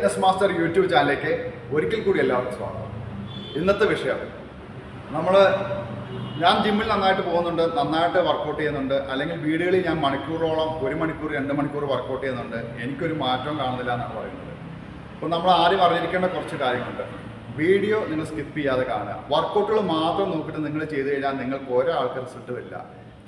Fitness master YouTube ചാനലിലേക്ക് ഒരിക്കൽ കൂടി എല്ലാവർക്കും സ്വാഗതം. ഇന്നത്തെ വിഷയം. നമ്മൾ ഞാൻ ജിമ്മിൽ നന്നായിട്ട് പോകുന്നുണ്ട് നന്നായിട്ട് വർക്കൗട്ട് ചെയ്യുന്നുണ്ട് അല്ലെങ്കിൽ വീടുകളിൽ ഞാൻ മണിക്കൂറോളം ഒരു മണിക്കൂർ രണ്ട് മണിക്കൂർ വർക്കൗട്ട് ചെയ്യുന്നുണ്ട് എനിക്കൊരു മാറ്റവും കാണുന്നില്ല എന്നാണ് പറയുന്നത്. അപ്പോൾ നമ്മൾ ആദ്യം അറിഞ്ഞിരിക്കേണ്ട കുറച്ച് കാര്യങ്ങളുണ്ട്. വീഡിയോ നിങ്ങൾ സ്കിപ്പ് ചെയ്യാതെ കാണുക. വർക്കൗട്ടുകൾ മാത്രം നോക്കിയിട്ട് നിങ്ങൾ ചെയ്തു കഴിഞ്ഞാൽ നിങ്ങൾക്ക് ഒരാൾക്ക് റിസൾട്ട് വരില്ല.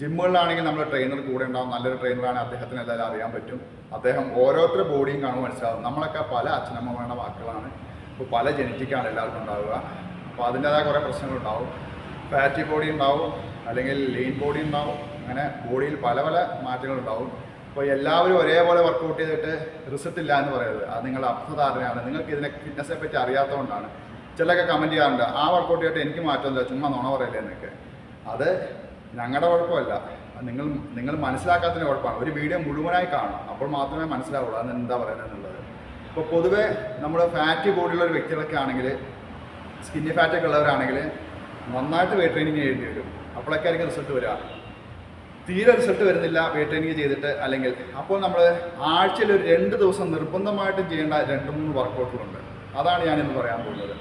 ജിമ്മുകളിലാണെങ്കിൽ നമ്മൾ ട്രെയിനർ കൂടെ ഉണ്ടാവും നല്ലൊരു ട്രെയിനറാണ് അദ്ദേഹത്തിന് എന്തായാലും അറിയാൻ പറ്റും. അദ്ദേഹം ഓരോരുത്തരുടെ ബോഡിയും കാണുമ്പോൾ മനസ്സിലാവും. നമ്മളൊക്കെ പല അച്ഛനമ്മമാരുടെ മക്കളാണ്. ഇപ്പോൾ പല ജനറ്റിക്കാണ് എല്ലാവർക്കും ഉണ്ടാവുക. അപ്പോൾ അതിന്റേതായ കുറേ പ്രശ്നങ്ങളുണ്ടാവും ഫാറ്റി ബോഡി ഉണ്ടാവും അല്ലെങ്കിൽ ലീൻ ബോഡി ഉണ്ടാവും. അങ്ങനെ ബോഡിയിൽ പല പല മാറ്റങ്ങളുണ്ടാവും അപ്പോൾ എല്ലാവരും ഒരേപോലെ വർക്കൗട്ട് ചെയ്തിട്ട് റിസൾട്ട് ഇല്ല എന്ന് പറയുന്നത് അത് നിങ്ങളുടെ അർത്ഥധാരണയാണ്. നിങ്ങൾക്ക് ഇതിനെ ഫിറ്റ്നസ്സെ പറ്റി അറിയാത്തതുകൊണ്ടാണ്. ചിലരൊക്കെ കമന്റ് ചെയ്യാറുണ്ട് ആ വർക്കൗട്ട് ചെയ്തിട്ട് എനിക്ക് മാറ്റമില്ല ചുമ്മാ നുണ പറയില്ലേ? എന്നൊക്കെ. അത് ഞങ്ങളുടെ കുഴപ്പമല്ല. നിങ്ങൾ നിങ്ങൾ മനസ്സിലാക്കാത്തതിന് കുഴപ്പമാണ്. ഒരു വീഡിയോ മുഴുവനായി കാണണം. അപ്പോൾ മാത്രമേ മനസ്സിലാവുള്ളൂ. അത് എന്താ പറയുന്നത് എന്നുള്ളത് ഇപ്പോൾ പൊതുവേ നമ്മൾ ഫാറ്റ് ബോഡിയുള്ള ഒരു വ്യക്തികളൊക്കെ ആണെങ്കിൽ സ്കിന്നി ഫാറ്റൊക്കെ ഉള്ളവരാണെങ്കിൽ നന്നായിട്ട് വെയിറ്റ് ട്രെയിനിങ് ചെയ്യേണ്ടി വരും. അപ്പോഴൊക്കെ ആയിരിക്കും റിസൾട്ട് വരിക. തീരെ റിസൾട്ട് വരുന്നില്ല വെയിറ്റ് ട്രെയിനിങ് ചെയ്തിട്ട് അല്ലെങ്കിൽ. അപ്പോൾ നമ്മൾ ആഴ്ചയിൽ ഒരു രണ്ട് ദിവസം നിർബന്ധമായിട്ടും ചെയ്യേണ്ട രണ്ട് മൂന്ന് വർക്കൗട്ടുകളുണ്ട് അതാണ് ഞാനിന്ന് പറയാൻ പോകുന്നത്.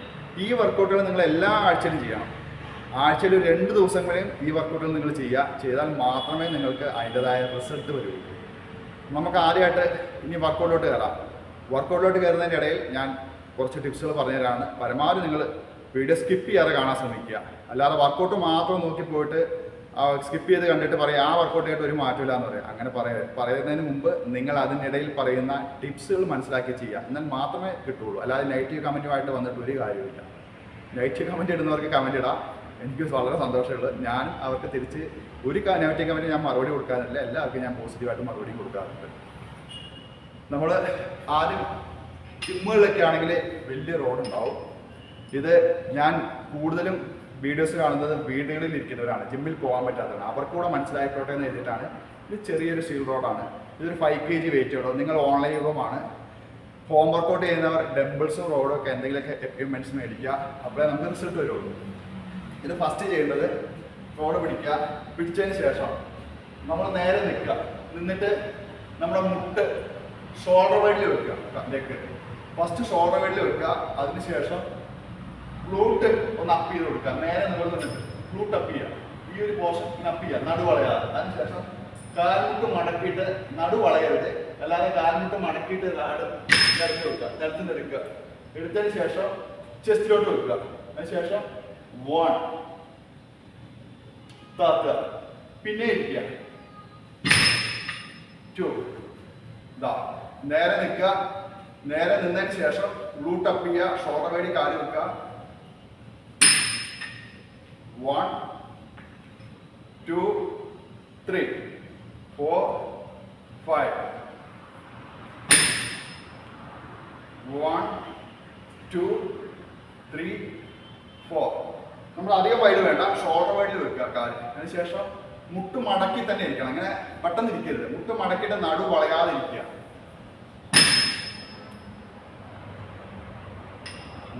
ഈ വർക്കൗട്ടുകൾ നിങ്ങൾ എല്ലാ ആഴ്ചയിലും ചെയ്യണം. ആഴ്ചയിൽ രണ്ട് ദിവസങ്ങളിൽ ഈ വർക്കൗട്ടുകൾ നിങ്ങൾ ചെയ്യുക. ചെയ്താൽ മാത്രമേ നിങ്ങൾക്ക് അതിന്റെതായ റിസൾട്ട് വരുള്ളൂ നമുക്ക് ആദ്യമായിട്ട് ഇനി വർക്കൗട്ടിലോട്ട് കയറാം. വർക്കൗട്ടിലോട്ട് കയറുന്നതിന്റെ ഇടയിൽ ഞാൻ കുറച്ച് ടിപ്സുകൾ പറഞ്ഞുതരാണ്. പരമാവധി നിങ്ങൾ വീഡിയോ സ്കിപ്പ് ചെയ്യാതെ കാണാൻ ശ്രമിക്കുക. അല്ലാതെ വർക്കൗട്ട് മാത്രം നോക്കി പോയിട്ട് സ്കിപ്പ് ചെയ്ത് കണ്ടിട്ട് പറയാം ആ വർക്കൗട്ട് ആയിട്ട് ഒരു മാറ്റമില്ല എന്ന് പറയാം. അങ്ങനെ പറയ പറയുന്നതിന് മുമ്പ് നിങ്ങൾ അതിനിടയിൽ പറയുന്ന ടിപ്സുകൾ മനസ്സിലാക്കി ചെയ്യുക. എന്നാൽ മാത്രമേ കിട്ടുള്ളൂ അല്ലാതെ നെഗറ്റീവ് കമന്റുമായിട്ട് വന്നിട്ട് ഒരു കാര്യമില്ല നെഗറ്റീവ് കമന്റ് ഇടുന്നവർക്ക് കമന്റ് ഇടാം. എനിക്ക് വളരെ സന്തോഷമുള്ളത് ഞാൻ അവർക്ക് തിരിച്ച് ഒരു നെഗറ്റീവ് കമന്റ് ഞാൻ മറുപടി കൊടുക്കാറില്ല. എല്ലാവർക്കും ഞാൻ പോസിറ്റീവായിട്ട് മറുപടി കൊടുക്കാറുണ്ട്. നമ്മൾ ആദ്യം ജിമ്മുകളിലൊക്കെ ആണെങ്കിൽ വലിയ റോഡ് ഉണ്ടാവും ഇത് ഞാൻ കൂടുതലും വീഡിയോസ് കാണുന്നത് വീടുകളിൽ ഇരിക്കുന്നവരാണ്. ജിമ്മിൽ പോകാൻ പറ്റാത്തവരാണ്. അവർക്ക് കൂടെ മനസ്സിലായിക്കോട്ടെ എന്ന് എഴുതിയിട്ടാണ്. ഇത് ചെറിയൊരു സ്റ്റീൽ റോഡാണ്. ഇതൊരു ഫൈവ് കെ ജി വെയിറ്റ് ഉള്ളൂ. നിങ്ങൾ ഓൺലൈൻ യുഗമാണ്. ഹോം വർക്കൗട്ട് ചെയ്യുന്നവർ ഡംബിൾസും റോഡും ഒക്കെ എന്തെങ്കിലുമൊക്കെ എക്യുപ്മെന്റ്സ് മേടിക്കുക. അപ്പോഴേ നമുക്ക് റിസൾട്ട് വരുള്ളൂ. ഇത് ഫസ്റ്റ് ചെയ്യേണ്ടത് റോഡ് പിടിക്കുക. പിടിച്ചതിന് ശേഷം നമ്മൾ നേരെ നിൽക്കുക. നിന്നിട്ട് നമ്മുടെ മുട്ട് ഷോൾഡർ വൈഡിൽ വെക്കുക. ലെഗ് ഫസ്റ്റ് ഷോൾഡർ വൈഡിൽ വെക്കുക. അതിനുശേഷം ഫ്ലൂട്ട് ഒന്ന് അപ്പ് ചെയ്ത് കൊടുക്കുക. നേരെ നിവർന്നിട്ട് ഫ്ലൂട്ട് അപ്പ് ചെയ്യുക. ഈ ഒരു പോർഷൻ അപ്പ് ചെയ്യുക. നടുവളയാ വളയാതെ അതിനുശേഷം കാൽമുട്ട് മടക്കിയിട്ട് നടുവളയരുത് അല്ലാതെ കാൽമുട്ട് മടക്കിയിട്ട് നാട് നിരത്തി വെക്കുക. നിരത്തി നിൽക്കുക എടുത്തതിന് ശേഷം ചെസ്റ്റിലോട്ട് വെക്കുക. അതിനുശേഷം വൺ താത്തുക പിന്നെ ഇരിക്കുക ടു നേരെ നിൽക്കുക നേരെ നിന്നതിന് ശേഷം ഗ്ലൂട്ട് അപ്പ് ചെയ്യുക ഷോർട്ട് വേണ്ടി കാൽ വെക്കുക one two three four five one two three four നമ്മൾ അധികം വൈഡ് വേണ്ട ഷോൾഡർ വൈഡിൽ വെക്കുക അതിനുശേഷം മുട്ട് മടക്കി തന്നെ ഇരിക്കണം. അങ്ങനെ പെട്ടെന്ന് ഇരിക്കരുത്. മുട്ട് മടക്കിയിട്ട് നടു വളയാതെ ഇരിക്കുക.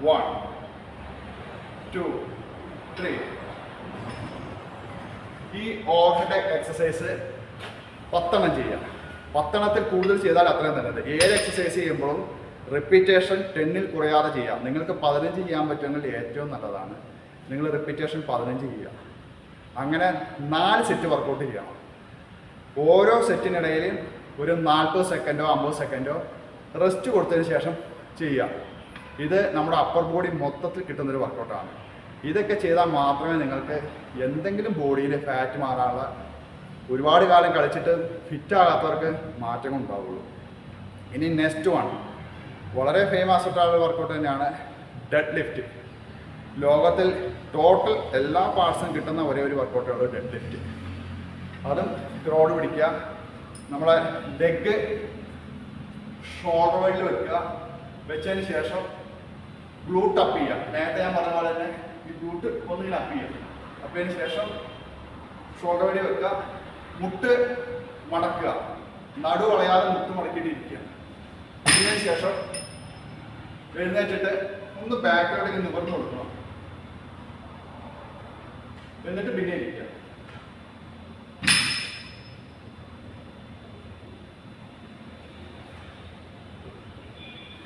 വൺ ടു ത്രീ ഈ ഓവർഹെഡ് എക്സസൈസ് പത്തെണ്ണം ചെയ്യാം പത്തെണ്ണത്തിൽ കൂടുതൽ ചെയ്താൽ അത്രയും നല്ലത്. ഏത് എക്സസൈസ് ചെയ്യുമ്പോഴും റിപ്പീറ്റേഷൻ ടെന്നിൽ കുറയാതെ ചെയ്യാം നിങ്ങൾക്ക് പതിനഞ്ച് ചെയ്യാൻ പറ്റുമെങ്കിൽ ഏറ്റവും നല്ലതാണ്. നിങ്ങൾ റിപ്പീറ്റേഷൻ പതിനഞ്ച് ചെയ്യുക. അങ്ങനെ നാല് സെറ്റ് വർക്കൗട്ട് ചെയ്യണം ഓരോ സെറ്റിനിടയിൽ ഒരു നാൽപ്പത് സെക്കൻഡോ അമ്പത് സെക്കൻഡോ റെസ്റ്റ് കൊടുത്തതിന് ശേഷം ചെയ്യുക ഇത് നമ്മുടെ അപ്പർ ബോഡി മൊത്തത്തിൽ കിട്ടുന്നൊരു വർക്കൗട്ടാണ് ഇതൊക്കെ ചെയ്താൽ മാത്രമേ നിങ്ങൾക്ക് എന്തെങ്കിലും ബോഡിയിൽ ഫാറ്റ് മാറാനുള്ള ഒരുപാട് കാലം കളിച്ചിട്ട് ഫിറ്റ് ആകാത്തവർക്ക് മാറ്റങ്ങൾ ഉണ്ടാവുള്ളൂ. ഇനി നെക്സ്റ്റ് വൺ വളരെ ഫേമസ് ആയിട്ടുള്ള വർക്കൗട്ട് തന്നെയാണ് ഡെഡ് ലിഫ്റ്റ് ലോകത്തിൽ ടോട്ടൽ എല്ലാ പാർട്സും കിട്ടുന്ന ഒരേ ഒരു വർക്കൗട്ടേ ഉള്ളൂ ഡെഡ് ലിഫ്റ്റ് അതും റോഡ് പിടിക്കുക. നമ്മളെ ലെഗ് ഷോൾഡർ വൈഡിൽ വെക്കുക. വെച്ചതിന് ശേഷം ഗ്ലൂട്ട് അപ്പ് ചെയ്യുക. നേരത്തെ ഞാൻ പറഞ്ഞ പോലെ തന്നെ ഈ ഗ്ലൂട്ട് ഒന്നിങ്ങനെ അപ്പ് ചെയ്യുക. അപ്പതിന് ശേഷം ഷോൾഡർ വഴി വെക്കുക. മുട്ട് മടക്കുക. നടു വളയാതെ മുട്ട് മടക്കിയിട്ട് ഇരിക്കുക അതിന് ശേഷം എഴുന്നേറ്റിട്ട് ഒന്ന് ബാക്കിലോട്ടേക്ക് നിവർന്നു കൊടുക്കണം. എന്നിട്ട് പിന്നെ ഇരിക്കുക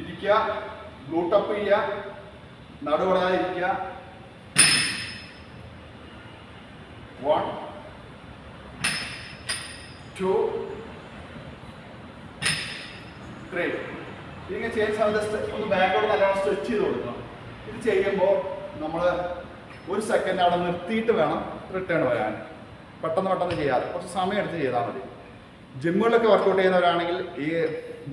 ഇരിക്കുക ബ്ലൂട്ടപ്പ് ചെയ്യുക നടുവടാതെ ഇരിക്കുക. വൺ ടു ത്രീ ഇതിങ്ങനെ ചെയ്യുന്ന സമയത്ത് ഒന്ന് ബാക്കോട് നല്ലോണം സ്ട്രെച്ച് ചെയ്ത് കൊടുക്കണം. ഇത് ചെയ്യുമ്പോൾ നമ്മൾ ഒരു സെക്കൻഡ് അവിടെ നിർത്തിയിട്ട് വേണം റിട്ടേൺ വരാൻ. പെട്ടെന്ന് പെട്ടെന്ന് ചെയ്യാതെ. കുറച്ച് സമയം എടുത്ത് ചെയ്താൽ മതി. ജിമ്മുകളിലൊക്കെ വർക്കൗട്ട് ചെയ്യുന്നവരാണെങ്കിൽ ഈ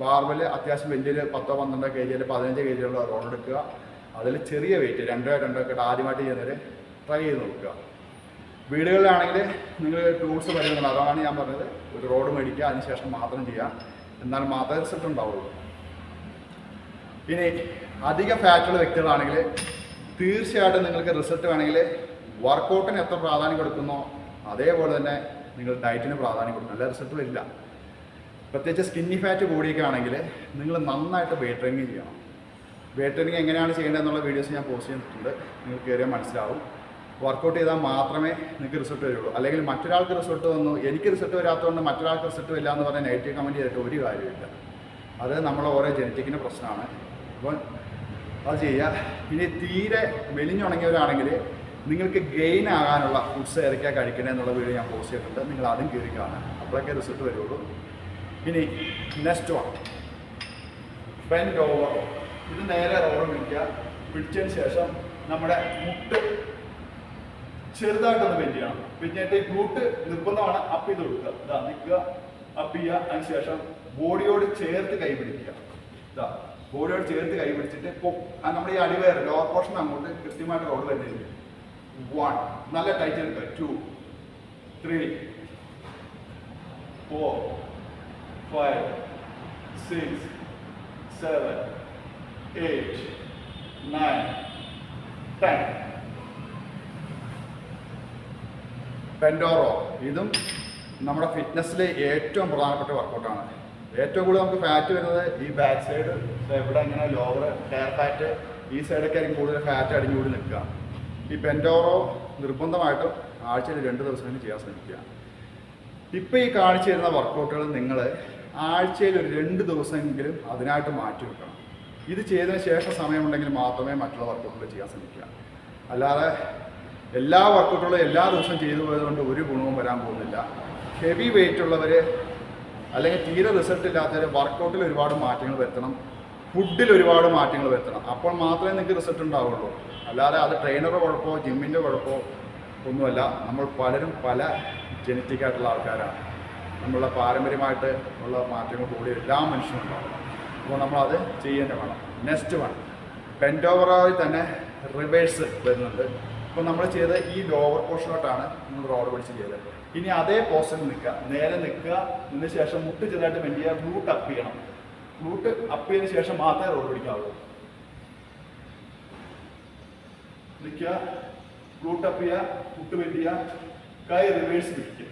ബാർബൽ അത്യാവശ്യം വലിയൊരു പത്തോ പന്ത്രണ്ടോ കെ ജിയിൽ പതിനഞ്ച് കെ ജിയുള്ള റോഡ് എടുക്കുക. അതിൽ ചെറിയ വെയിറ്റ് രണ്ടോ രണ്ടോ ഒക്കെ ആദ്യമായിട്ട് ചെയ്യുന്നവർ ട്രൈ ചെയ്ത് നോക്കുക. വീടുകളിലാണെങ്കിൽ നിങ്ങൾ ടൂൾസ് വരുന്നുണ്ട് അതാണ് ഞാൻ പറഞ്ഞത്. ഒരു റോഡ് മേടിക്കുക അതിനുശേഷം മാത്രം ചെയ്യുക. എന്നാൽ മാത്രമേ റിസൾട്ട് ഉണ്ടാവുള്ളൂ. ഇനി അധിക ഫാറ്റുള്ള വ്യക്തികളാണെങ്കിൽ തീർച്ചയായിട്ടും നിങ്ങൾക്ക് റിസൾട്ട് വേണമെങ്കിൽ വർക്കൗട്ടിന് എത്ര പ്രാധാന്യം കൊടുക്കുന്നോ അതേപോലെ തന്നെ നിങ്ങൾ ഡയറ്റിന് പ്രാധാന്യം കൊടുക്കണം അല്ല റിസൾട്ട് വരില്ല പ്രത്യേകിച്ച് സ്കിന്നി ഫാറ്റ് കൂടിയൊക്കെ ആണെങ്കിൽ നിങ്ങൾ നന്നായിട്ട് വെയിറ്റ് ട്രെയിനിങ് ചെയ്യണം. വെയിറ്റ് ട്രെയിനിങ് എങ്ങനെയാണ് ചെയ്യേണ്ടതെന്നുള്ള വീഡിയോസ് ഞാൻ പോസ്റ്റ് ചെയ്തിട്ടുണ്ട്. നിങ്ങൾക്ക് കയറിയാൽ മനസ്സിലാവും. വർക്കൗട്ട് ചെയ്താൽ മാത്രമേ നിങ്ങൾക്ക് റിസൾട്ട് വരുള്ളൂ. അല്ലെങ്കിൽ മറ്റൊരാൾക്ക് റിസൾട്ട് വന്നു എനിക്ക് റിസൾട്ട് വരാത്തതുകൊണ്ട് മറ്റൊരാൾക്ക് റിസൾട്ട് വരില്ല എന്ന് പറഞ്ഞാൽ നെഗറ്റീവ് കമന്റ് ചെയ്തിട്ട് ഒരു കാര്യമില്ല അത് നമ്മളെ ഓരോ ജനറ്റിക്കിന്റെ പ്രശ്നമാണ്. അപ്പോൾ അത് ചെയ്യുക ഇനി തീരെ മെലിഞ്ഞുണങ്ങിയവരാണെങ്കിൽ നിങ്ങൾക്ക് ഗെയിൻ ആകാനുള്ള ഫുഡ്സ് ഏതൊക്കെയാണ് കഴിക്കണേ എന്നുള്ള വീഡിയോ ഞാൻ പോസ്റ്റ് ചെയ്തിട്ടുണ്ട്. നിങ്ങൾ ആദ്യം കയറി കാണാം അപ്പോഴൊക്കെ റിസൾട്ട് വരുള്ളൂ. ഇനി നെക്സ്റ്റ് വൺ ബെൻഡ് ഓവർ ഇത് നേരെ റോഡ് പിടിക്കുക പിടിച്ചതിന് ശേഷം നമ്മുടെ മുട്ട് ചെറുതായിട്ടൊന്ന് ബെൻഡ് ചെയ്യണം. പിന്നീട് ഈ ഗ്ലൂട്ട് നിർബന്ധമാണ്. അപ്പ് ചെയ്ത് കൊടുക്കുക. ഇതാ നിൽക്കുക. അപ്പ് ചെയ്യുക. അതിന് ശേഷം ബോഡിയോട് ചേർത്ത് കൈ പിടിക്കുക. ഇതാ. ബോഡിയോട് ചേർത്ത് കൈ പിടിച്ചിട്ട് നമ്മുടെ ഈ അടിവയർ ലോവർ പോർഷൻ അങ്ങോട്ട് കൃത്യമായിട്ട് റോഡ് വരുന്നില്ല വൺ നല്ല ടൈറ്റ് എടുക്കുക two three four five six seven eight nine ten പെൻഡോറോ ഇതും നമ്മുടെ ഫിറ്റ്നസ്സിലെ ഏറ്റവും പ്രധാനപ്പെട്ട വർക്കൗട്ടാണ് ഏറ്റവും കൂടുതൽ നമുക്ക് ഫാറ്റ് വരുന്നത് ഈ ബാക്ക് സൈഡ് ഇവിടെ ഇങ്ങനെ ലോവർ ഹെയർ ഫാറ്റ് ഈ സൈഡൊക്കെ ആയിരിക്കും കൂടുതൽ ഫാറ്റ് അടിഞ്ഞുകൂടി നിൽക്കുക. ഈ പെൻഡോറോ നിർബന്ധമായിട്ടും ആഴ്ചയിൽ രണ്ട് ദിവസമെങ്കിലും ചെയ്യാൻ ശ്രമിക്കുക. ഇപ്പം ഈ കാണിച്ചു തരുന്ന വർക്കൗട്ടുകൾ നിങ്ങൾ ആഴ്ചയിൽ ഒരു രണ്ട് ദിവസമെങ്കിലും അതിനായിട്ട് മാറ്റി വെക്കണം. ഇത് ചെയ്തതിന് ശേഷം സമയമുണ്ടെങ്കിൽ മാത്രമേ മറ്റുള്ള വർക്കൗട്ടുകൾ ചെയ്യാൻ ശ്രമിക്കുക. അല്ലാതെ എല്ലാ വർക്കൗട്ടുകളും എല്ലാ ദിവസവും ചെയ്തു പോയതുകൊണ്ട് ഒരു ഗുണവും വരാൻ പോകുന്നില്ല. ഹെവി വെയിറ്റ് ഉള്ളവർ അല്ലെങ്കിൽ തീരെ റിസൾട്ട് ഇല്ലാത്തവർ വർക്കൗട്ടിൽ ഒരുപാട് മാറ്റങ്ങൾ വരുത്തണം. ഫുഡിൽ ഒരുപാട് മാറ്റങ്ങൾ വരുത്തണം. അപ്പോൾ മാത്രമേ നിങ്ങൾക്ക് റിസൾട്ട് ഉണ്ടാവുള്ളൂ. അല്ലാതെ അത് ട്രെയിനറുടെ കുഴപ്പമോ ജിമ്മിന്റെ കുഴപ്പമോ ഒന്നുമല്ല. നമ്മൾ പലരും പല ജനറ്റിക് ആയിട്ടുള്ള ആൾക്കാരാണ്. നമ്മളുടെ പാരമ്പര്യമായിട്ട് ഉള്ള മാറ്റങ്ങൾ കൂടി എല്ലാ മനുഷ്യനും ഉണ്ടാവും അപ്പോൾ നമ്മളത് ചെയ്യേണ്ട വേണം. നെക്സ്റ്റ് വൺ പെൻഡോവറായി തന്നെ റിവേഴ്സ് വരുന്നുണ്ട്. ഇപ്പോൾ നമ്മൾ ചെയ്ത ഈ ലോവർ പോർഷനോട്ടാണ് നമ്മൾ റോഡ് പിടിച്ച് ചെയ്തത്. ഇനി അതേ പോസ്റ്റിൽ നിൽക്കുക. നേരെ നിൽക്കുക. ഇതിന് ശേഷം മുട്ട് ചെറുതായിട്ട് ബെൻഡ് ബ്ലൂ ടപ്പ് ചെയ്യണം. ഗ്ലൂട്ട് അപ്പ് ശേഷം മാത്രമേ റോഡ് പിടിക്കാവുള്ളൂ. നിൽക്കുക റൂട്ട് അപ്പ് ചെയ്യുക മുട്ട് ബെൻഡ് ചെയ്യുക കൈ റിവേഴ്സ് പിടിക്കുക.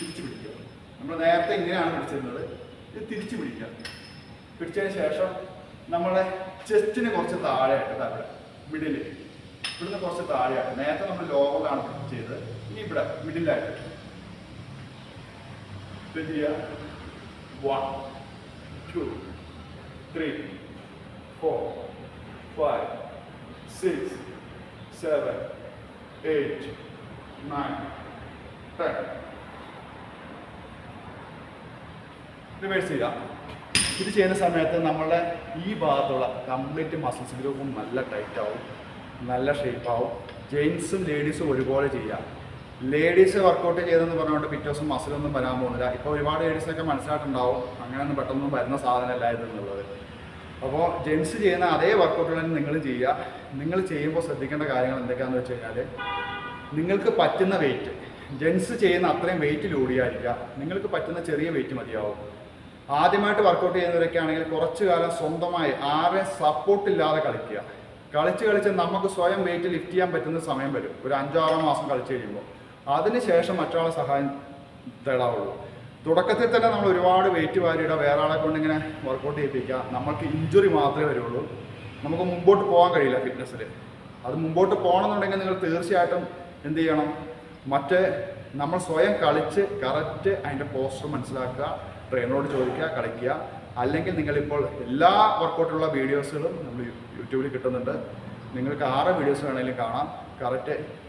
തിരിച്ചു പിടിക്കുക. നമ്മൾ നേരത്തെ ഇങ്ങനെയാണ് പിടിച്ചിരുന്നത്. ഇത് തിരിച്ചു പിടിക്കുക. പിടിച്ചതിന് ശേഷം നമ്മളെ ചെസ്റ്റിന് കുറച്ച് താഴെയായിട്ട് താഴെ മിഡിൽ ഇവിടുന്ന് കുറച്ച് താഴെയായിട്ട്. നേരത്തെ നമ്മൾ ലോവറിലാണ് ചെയ്തത്. ഇനി ഇവിടെ മിഡിലായിട്ട് ഇത് ചെയ്യുക. One two three, four, five, six, seven, eight, nine, ten. Reverse ചെയ്യാം ഇത് ചെയ്യുന്ന സമയത്ത് നമ്മളുടെ ഈ ഭാഗത്തുള്ള കംപ്ലീറ്റ് മസിൽസ് ഗ്രൂപ്പും നല്ല ടൈറ്റ് ആവും നല്ല ഷേപ്പ് ആവും. ജെൻസും ലേഡീസും ഒരുപോലെ ചെയ്യാം ലേഡീസ് വർക്കൗട്ട് ചെയ്തെന്ന് പറഞ്ഞുകൊണ്ട് പിറ്റേ ദിവസം മസിലൊന്നും വരാൻ പോകുന്നില്ല. ഇപ്പോൾ ഒരുപാട് ലേഡീസൊക്കെ മനസ്സിലായിട്ടുണ്ടാവും അങ്ങനെയൊന്നും പെട്ടെന്നൊന്നും വരുന്ന സാധനമല്ല ഇതെന്നുള്ളത് അപ്പോൾ ജെൻസ് ചെയ്യുന്ന അതേ വർക്കൗട്ടുകൾ തന്നെ നിങ്ങൾ ചെയ്യുക. നിങ്ങൾ ചെയ്യുമ്പോൾ ശ്രദ്ധിക്കേണ്ട കാര്യങ്ങൾ എന്തൊക്കെയാണെന്ന് വെച്ച് കഴിഞ്ഞാൽ നിങ്ങൾക്ക് പറ്റുന്ന വെയിറ്റ് ജെൻസ് ചെയ്യുന്ന അത്രയും വെയിറ്റ് ലോഡ് ചെയ്യാതിരിക്കുക നിങ്ങൾക്ക് പറ്റുന്ന ചെറിയ വെയിറ്റ് മതിയാവും. ആദ്യമായിട്ട് വർക്കൗട്ട് ചെയ്യുന്നവരൊക്കെ ആണെങ്കിൽ കുറച്ചു കാലം സ്വന്തമായി ആരെ സപ്പോർട്ടില്ലാതെ കളിക്കുക. കളിച്ച് കളിച്ച് നമുക്ക് സ്വയം വെയിറ്റ് ലിഫ്റ്റ് ചെയ്യാൻ പറ്റുന്ന സമയം വരും. ഒരു അഞ്ചാറോ മാസം കളിച്ച് കഴിയുമ്പോൾ. അതിനുശേഷം മറ്റൊരാളെ സഹായം തേടാവുള്ളൂ. തുടക്കത്തിൽ തന്നെ നമ്മൾ ഒരുപാട് വെയിറ്റ് വാരിയിടുക വേറെ ആളെ കൊണ്ട് ഇങ്ങനെ വർക്കൗട്ട് ചെയ്യിപ്പിക്കുക. നമുക്ക് ഇഞ്ചുറി മാത്രമേ വരുള്ളൂ. നമുക്ക് മുമ്പോട്ട് പോകാൻ കഴിയില്ല ഫിറ്റ്നസ്സിൽ അത് മുമ്പോട്ട് പോകണമെന്നുണ്ടെങ്കിൽ നിങ്ങൾ തീർച്ചയായിട്ടും എന്ത് ചെയ്യണം? മറ്റേ നമ്മൾ സ്വയം കളിച്ച് കറക്റ്റ് അതിന്റെ പോസ്റ്റർ മനസ്സിലാക്കുക ട്രെയിനറോട് ചോദിക്കുക കളിക്കുക. അല്ലെങ്കിൽ നിങ്ങളിപ്പോൾ എല്ലാ വർക്കൗട്ടിലുള്ള വീഡിയോസുകളും നമ്മൾ യൂട്യൂബിൽ കിട്ടുന്നുണ്ട്. നിങ്ങൾക്ക് ആറ് വീഡിയോസ് വേണമെങ്കിലും കാണാം. കറക്റ്റ്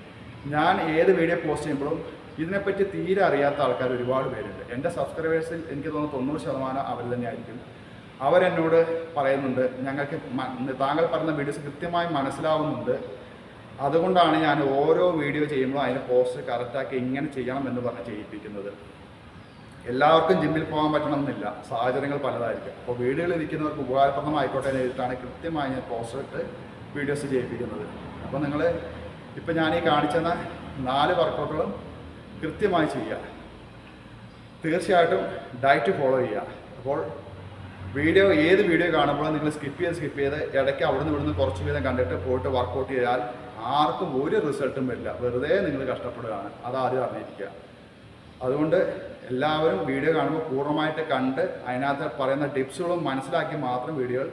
ഞാൻ ഏത് വീഡിയോ പോസ്റ്റ് ചെയ്യുമ്പോഴും ഇതിനെപ്പറ്റി തീരെ അറിയാത്ത ആൾക്കാർ ഒരുപാട് പേരുണ്ട്. എന്റെ സബ്സ്ക്രൈബേഴ്സിൽ എനിക്ക് തോന്നുന്നു തൊണ്ണൂറ് ശതമാനം അവർ തന്നെയായിരിക്കും. അവരെന്നോട് പറയുന്നുണ്ട് ഞങ്ങൾക്ക് താങ്കൾ പറഞ്ഞ വീഡിയോസ് കൃത്യമായി മനസ്സിലാവുന്നുണ്ട്. അതുകൊണ്ടാണ് ഞാൻ ഓരോ വീഡിയോ ചെയ്യുമ്പോൾ അതിന്റെ പോസ്റ്റ് കറക്റ്റാക്കി ഇങ്ങനെ ചെയ്യണം എന്ന് പറഞ്ഞ് ചെയ്യിപ്പിക്കുന്നത്. എല്ലാവർക്കും ജിമ്മിൽ പോകാൻ പറ്റണമെന്നില്ല. സാഹചര്യങ്ങൾ പലതായിരിക്കും. അപ്പോൾ വീടുകളിൽ ഇരിക്കുന്നവർക്ക് ഉപകാരപ്രദമായിക്കോട്ടെ എന്ന് എഴുതിയിട്ടാണ് കൃത്യമായി ഞാൻ പോസ്റ്റ് ഇട്ട് വീഡിയോസ് ചെയ്യിപ്പിക്കുന്നത്. അപ്പോൾ നിങ്ങൾ ഇപ്പം ഞാൻ ഈ കാണിച്ചെന്ന നാല് വർക്കൗട്ടുകളും കൃത്യമായി ചെയ്യുക. തീർച്ചയായിട്ടും ഡയറ്റ് ഫോളോ ചെയ്യുക. അപ്പോൾ വീഡിയോ ഏത് വീഡിയോ കാണുമ്പോഴും നിങ്ങൾ സ്കിപ്പ് ചെയ്ത് സ്കിപ്പ് ചെയ്ത് ഇടയ്ക്ക് അവിടുന്ന് ഇവിടുന്ന് കുറച്ച് വീതം കണ്ടിട്ട് പോയിട്ട് വർക്കൗട്ട് ചെയ്താൽ ആർക്കും ഒരു റിസൾട്ടും വരില്ല വെറുതെ നിങ്ങൾ കഷ്ടപ്പെടുകയാണ്. അതാദ്യം അറിഞ്ഞിരിക്കുക. അതുകൊണ്ട് എല്ലാവരും വീഡിയോ കാണുമ്പോൾ പൂർണമായിട്ട് കണ്ട് അതിനകത്ത് പറയുന്ന ടിപ്സുകളും മനസ്സിലാക്കി മാത്രം വീഡിയോകൾ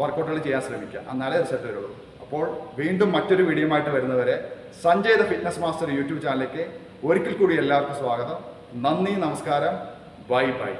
വർക്കൗട്ടുകൾ ചെയ്യാൻ ശ്രമിക്കുക. എന്നാലേ റിസൾട്ട് വരുള്ളൂ. അപ്പോൾ വീണ്ടും മറ്റൊരു വീഡിയോയുമായിട്ട് വരുന്നവരെ Sanjay the fitness master YouTube ചാനലിലേക്ക് ഒരിക്കൽ കൂടി എല്ലാവർക്കും സ്വാഗതം. നന്ദി നമസ്കാരം. Bye bye.